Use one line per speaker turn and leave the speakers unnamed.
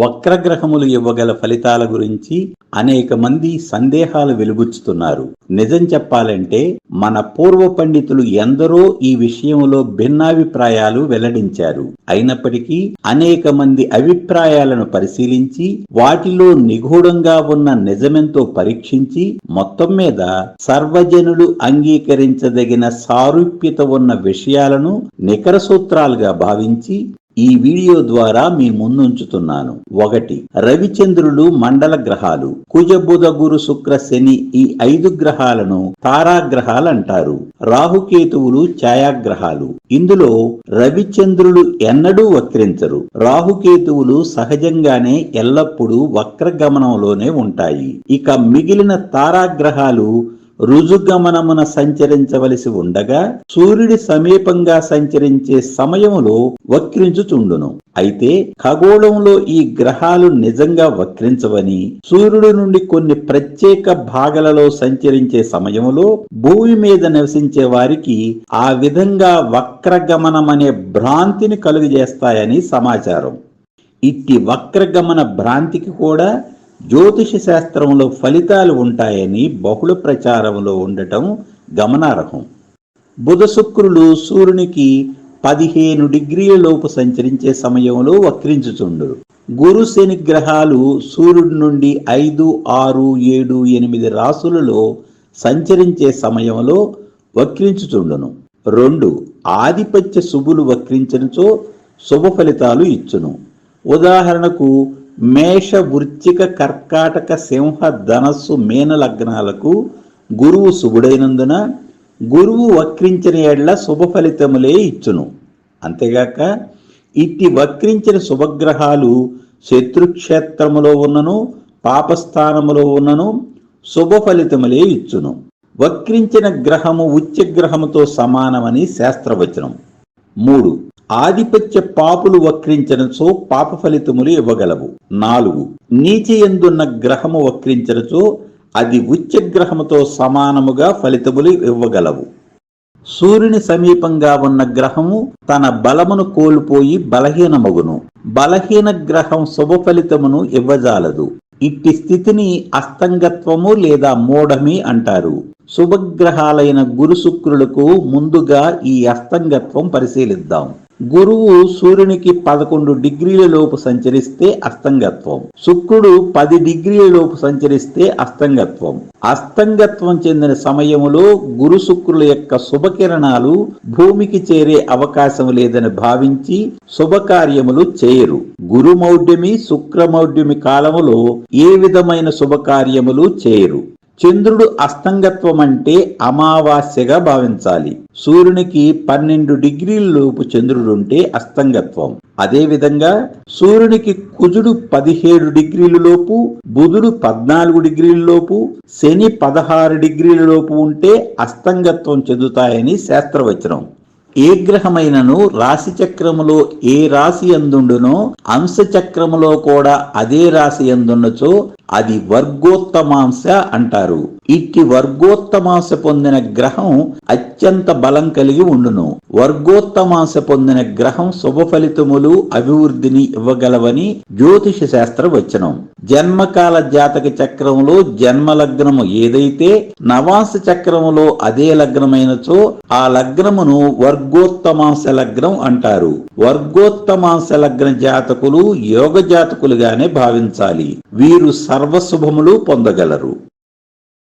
వక్రగ్రహములు ఇవ్వగల ఫలితాల గురించి అనేక మంది సందేహాలు వెలుగుచ్చుతున్నారు. నిజం చెప్పాలంటే మన పూర్వ పండితులు ఎందరో ఈ విషయంలో భిన్నాభిప్రాయాలు వెల్లడించారు. అయినప్పటికీ అనేక మంది అభిప్రాయాలను పరిశీలించి వాటిలో నిగూఢంగా ఉన్న నిజమెంతో పరీక్షించి మొత్తం మీద సర్వజనులు అంగీకరించదగిన సారూప్యత ఉన్న విషయాలను నికర సూత్రాలుగా భావించి ఈ వీడియో ద్వారా మీ ముందుంచుతున్నాను. ఒకటి రవిచంద్రులు మండల గ్రహాలు. కుజబుధ గురు శుక్ర శని ఈ ఐదు గ్రహాలను తారాగ్రహాలు అంటారు రాహుకేతువులు ఛాయాగ్రహాలు. ఇందులో రవిచంద్రులు ఎన్నడూ వక్రించరు. రాహుకేతువులు సహజంగానే ఎల్లప్పుడూ వక్రగమనంలోనే ఉంటాయి. ఇక మిగిలిన తారాగ్రహాలు రుజుగమనమున సంచరించవలసి ఉండగా సూర్యుడి సమీపంగా సంచరించే సమయములో వక్రించుచుండును. అయితే ఖగోళంలో ఈ గ్రహాలు నిజంగా వక్రించవని సూర్యుడి నుండి కొన్ని ప్రత్యేక భాగాలలో సంచరించే సమయములో భూమి మీద నివసించే వారికి ఆ విధంగా వక్రగమనమనే భ్రాంతిని కలుగజేస్తాయని సమాచారం. ఇట్టి వక్రగమన భ్రాంతికి కూడా జ్యోతిష శాస్త్రంలో ఫలితాలు ఉంటాయని బహుళ ప్రచారంలో ఉండటం గమనార్హం. బుధ శుక్రులు సూర్యునికి పదిహేను డిగ్రీల లోపు సంచరించే సమయంలో వక్రించుచుండు గురు శని గ్రహాలు సూర్యుడి నుండి ఐదు ఆరు ఏడు ఎనిమిది రాసులలో సంచరించే సమయంలో వక్రించుచుండును. రెండు ఆధిపత్య శుభులు వక్రించనుచో శుభ ఫలితాలు ఇచ్చును. ఉదాహరణకు మేష వృచ్చిక కర్కాటక సింహ ధనస్సు మేన లగ్నాలకు గురువు శుభుడైనందున గురువు వక్రించిన ఏళ్ళ శుభ ఫలితములే ఇచ్చును. అంతేగాక ఇట్టి వక్రించిన శుభగ్రహాలు శత్రుక్షేత్రములో ఉన్నను పాపస్థానములో ఉన్నను శుభ ఫలితములే ఇచ్చును. వక్రించిన గ్రహము ఉచ్చగ్రహముతో సమానమని శాస్త్రవచనం. మూడు ఆధిపత్య పాపులు వక్రించనచో పాప ఫలితములు ఇవ్వగలవు. నాలుగు నీచయందున్న గ్రహము వక్రించనచో అది ఉచ్చగ్రహముతో సమానముగా ఫలితములు ఇవ్వగలవు. సూర్యుని సమీపంగా ఉన్న గ్రహము తన బలమును కోల్పోయి బలహీనమగును. బలహీన గ్రహం శుభ ఫలితమును ఇవ్వజాలదు. ఇట్టి స్థితిని అస్తంగత్వము లేదా మూఢమి అంటారు. శుభగ్రహాలైన గురు శుక్రులకు ముందుగా ఈ అస్తంగత్వం పరిశీలిద్దాం. గురువు సూర్యునికి పదకొండు డిగ్రీల లోపు సంచరిస్తే అస్తంగత్వం. శుక్రుడు పది డిగ్రీల లోపు సంచరిస్తే అస్తంగత్వం. అస్తంగత్వం చెందిన సమయములో గురు శుక్రుల యొక్క శుభకిరణాలు భూమికి చేరే అవకాశం లేదని భావించి శుభకార్యములు చేయరు. గురుమౌఢ్యమి శుక్రమౌఢ్యమి కాలములో ఏ విధమైన శుభకార్యములు చేయరు? చంద్రుడు అస్తంగత్వం అంటే అమావాస్యగా భావించాలి. సూర్యునికి పన్నెండు డిగ్రీల లోపు చంద్రుడుంటే అస్తంగత్వం. అదేవిధంగా సూర్యునికి కుజుడు పదిహేడు డిగ్రీల లోపు బుధుడు పద్నాలుగు డిగ్రీల లోపు శని పదహారు డిగ్రీల లోపు ఉంటే అస్తంగత్వం చెందుతాయని శాస్త్రవచనం. ఏ గ్రహమైనను రాశి చక్రములో ఏ రాశి అందుండునో అంశ చక్రములో కూడా అదే రాశి అందున్నచో అది వర్గోత్తమాంశ అంటారు. ఇట్టి వర్గోత్తమాంశ పొందిన గ్రహం అత్యంత బలం కలిగి ఉండును. వర్గోత్తమాంశ పొందిన గ్రహం శుభ ఫలితములు అభివృద్ధిని ఇవ్వగలవని జ్యోతిష శాస్త్ర వచనం. జన్మకాల జాతక చక్రములో జన్మ లగ్నము ఏదైతే నవాంశ చక్రములో అదే లగ్నమైనచో ఆ లగ్నమును వర్గోత్తమాంశ లగ్నం అంటారు. వర్గోత్తమాంశ లగ్న జాతకులు యోగ జాతకులుగానే భావించాలి. వీరు సర్వశుభములు పొందగలరు.